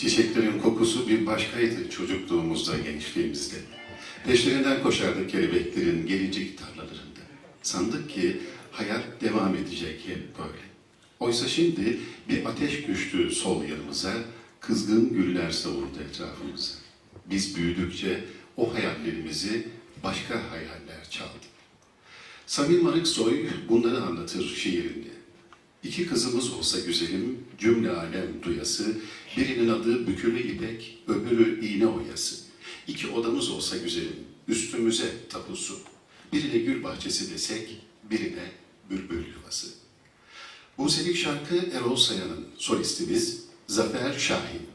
Çiçeklerin kokusu bir başkaydı çocukluğumuzda, gençliğimizde. Peşlerinden koşardık kelebeklerin gelecek tarlalarında. Sandık ki hayat devam edecek hep böyle. Oysa şimdi bir ateş düştü sol yanımıza, kızgın güller savurdu etrafımıza. Biz büyüdükçe o hayallerimizi başka hayaller çaldı. Samim Arıksoy bunları anlatır şiirinde. İki kızımız olsa güzelim, cümle alem duyası, birinin adı bükülü ipek, öbürü iğne oyası. İki odamız olsa güzelim, üstümüze tapusu. Birine gül bahçesi desek, birine bülbül yuvası. Bu selik şarkı Erol Sayan'ın solistimiz Zafer Şahin.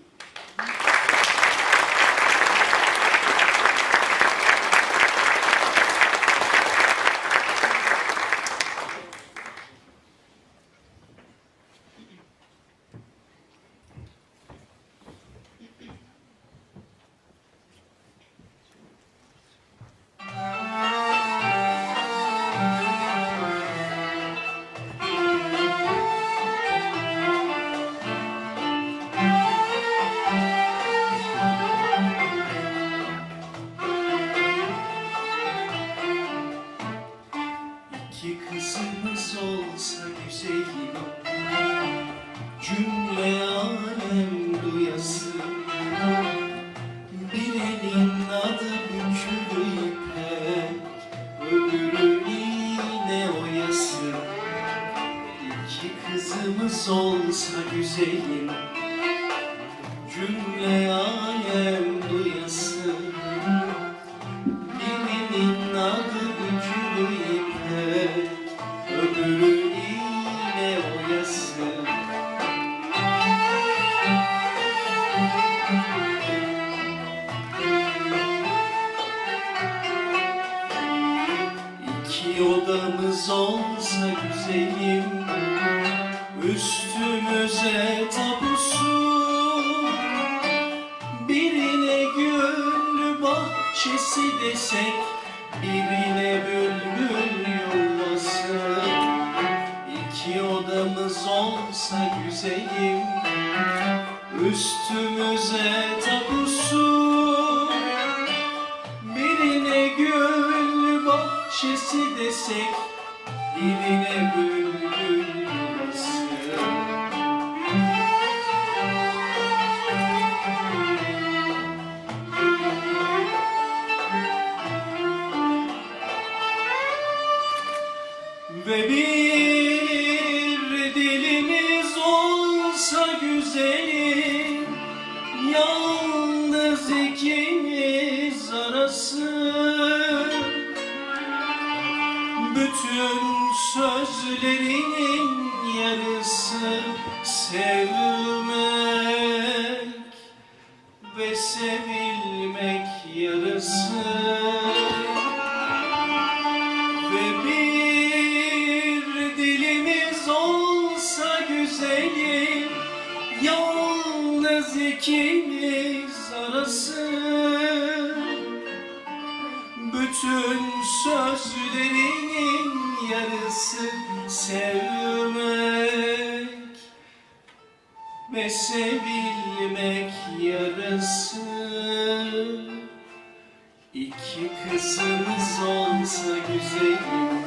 Cümle alem duyası. Birinin adı bükülü ipek. Öbürü iğne oyası. İki kızımız olsa güzelim. Cümle alem odamız olsa güzelim Üstümüze tapusu. Birine gönlü bahçesi desek Birine bülbül yuvası. İki odamız olsa güzelim Üstümüze tapusu. Birine gönlü bahçesi desek Bir dilimiz olsa güzelim Yalnız ikimiz arası. Bütün sözlerinin yarısı Sevmek ve sevilmek yarısı. Ve bir dilimiz olsa güzelim Yalnız ikimiz arası. Bütün sözlerinin yarısı Sevmek ve sevilmek yarısı. İki kızımız olsa güzelim